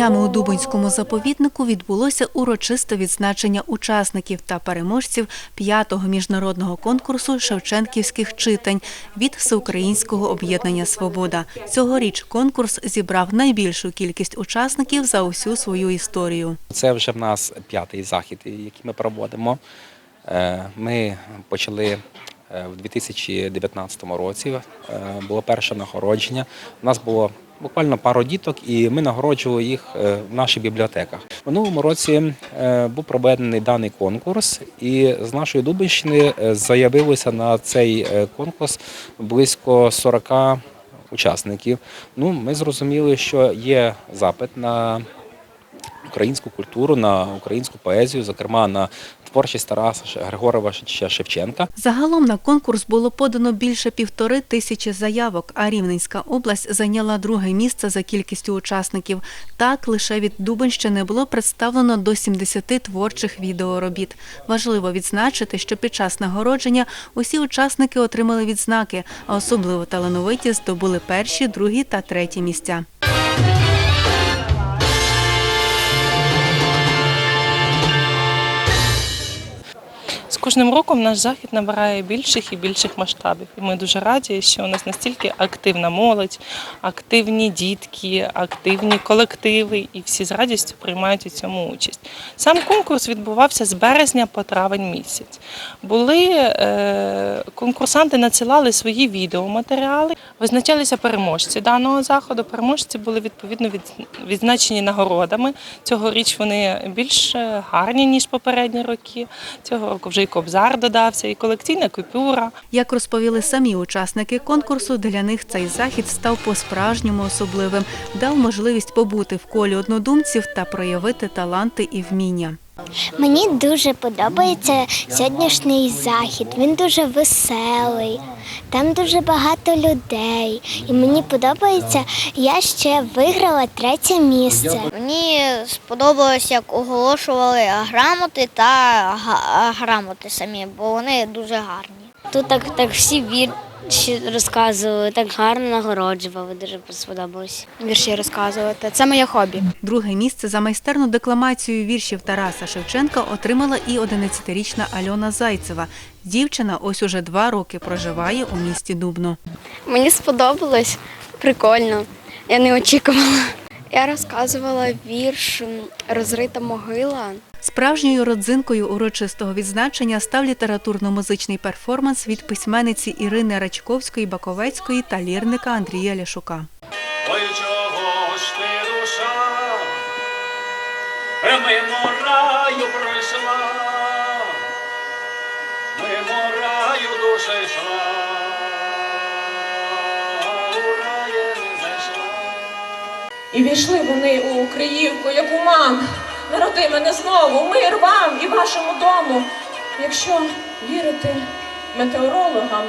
Днями у Дубинському заповіднику відбулося урочисте відзначення учасників та переможців п'ятого міжнародного конкурсу Шевченківських читань від Всеукраїнського об'єднання Свобода. Цьогоріч конкурс зібрав найбільшу кількість учасників за усю свою історію. Це вже в нас п'ятий захід, який ми проводимо. Е, Ми почали е, в 2019 році. е, Було перше нагородження. У нас було буквально пару діток, і ми нагороджували їх е, в наших бібліотеках. В минулому році е, був проведений даний конкурс, і з нашої Дубинщини е, заявилося на цей конкурс близько 40 учасників. Ну, ми зрозуміли, що є запит на українську культуру, на українську поезію, зокрема на творчість Тараса Григоровича Шевченка. Загалом на конкурс було подано більше півтори тисячі заявок, а Рівненська область зайняла друге місце за кількістю учасників. Так, лише від Дубенщини було представлено до 70 творчих відеоробіт. Важливо відзначити, що під час нагородження усі учасники отримали відзнаки, а особливо талановиті здобули перші, другі та треті місця. Кожним роком наш захід набирає більших і більших масштабів. І ми дуже раді, що у нас настільки активна молодь, активні дітки, активні колективи, і всі з радістю приймають у цьому участь. Сам конкурс відбувався з березня по травень місяць. Були е, конкурсанти надсилали свої відеоматеріали, визначалися переможці даного заходу. Переможці були відповідно від, відзначені нагородами. Цьогоріч вони більш гарні ніж попередні роки. Цього року вже і кобзар додався, і колекційна купюра. Як розповіли самі учасники конкурсу, для них цей захід став по-справжньому особливим, дав можливість побути в колі однодумців та проявити таланти і вміння. Мені дуже подобається сьогоднішній захід. Він дуже веселий, там дуже багато людей. І мені подобається, я ще виграла третє місце. Мені сподобалось, як оголошували грамоти та грамоти самі, бо вони дуже гарні. Тут так, так всі вірші розказували, так гарно нагороджували, дуже сподобалось. вірші розказувати. Це моє хобі. Друге місце за майстерну декламацію віршів Тараса Шевченка отримала і 11-річна Альона Зайцева. Дівчина ось уже два роки проживає у місті Дубно. Мені сподобалось, прикольно. Я не очікувала. Я розказувала вірш Розрита могила. Справжньою родзинкою урочистого відзначення став літературно-музичний перформанс від письменниці Ірини Рачковської Баковецької та лірника Андрія Ляшука. Ой, чого ж ти душа? Мимо раю пройшла, мимо раю душа йшла, І війшли вони у Криївку, як у мам. Народи мене знову, мир вам і вашому дому. Якщо вірити метеорологам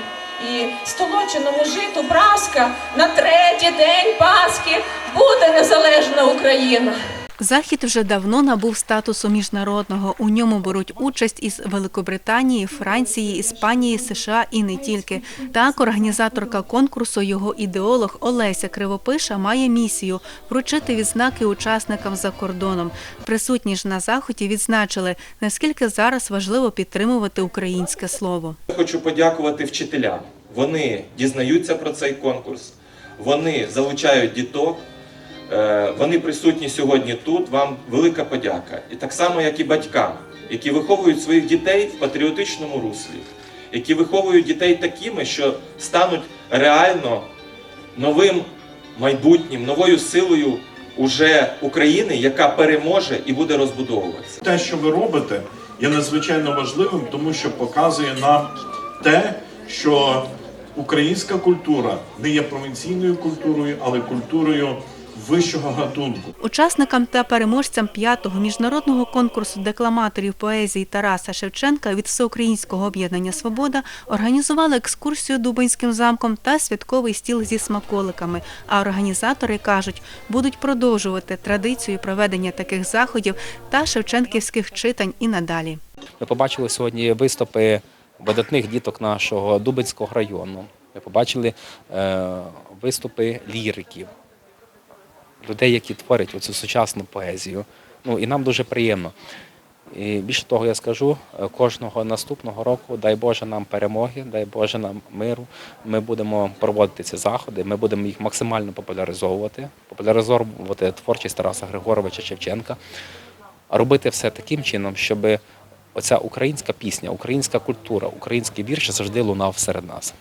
і столоченому житу праска, на третій день Пасхи буде незалежна Україна. Захід вже давно набув статусу міжнародного. У ньому беруть участь із Великобританії, Франції, Іспанії, США і не тільки. Так, організаторка конкурсу, його ідеолог Олеся Кривопиша має місію вручити відзнаки учасникам за кордоном. Присутні ж на заході відзначили, наскільки зараз важливо підтримувати українське слово. Хочу подякувати вчителям. Вони дізнаються про цей конкурс, вони залучають діток, вони присутні сьогодні тут. Вам велика подяка. І так само, як і батькам, які виховують своїх дітей в патріотичному руслі, які виховують дітей такими, що стануть реально новим майбутнім, новою силою уже України, яка переможе і буде розбудовуватися. Те, що ви робите, є надзвичайно важливим, тому що показує нам те, що українська культура не є провінційною культурою, але культурою вищого гатунку. Учасникам та переможцям п'ятого міжнародного конкурсу декламаторів поезії Тараса Шевченка від Всеукраїнського об'єднання Свобода організували екскурсію Дубинським замком та святковий стіл зі смаколиками. А організатори кажуть, будуть продовжувати традицію проведення таких заходів та шевченківських читань і надалі. Ми побачили сьогодні виступи видатних діток нашого Дубинського району. Ми побачили е, виступи ліриків. Людей, які творять оцю сучасну поезію. Ну і нам дуже приємно. І більше того, я скажу, е, кожного наступного року, дай Боже нам перемоги, дай Боже нам миру. Ми будемо проводити ці заходи, ми будемо їх максимально популяризовувати, популяризовувати творчість Тараса Григоровича Шевченка, робити все таким чином, щоб оця українська пісня, українська культура, український вірш завжди лунав серед нас.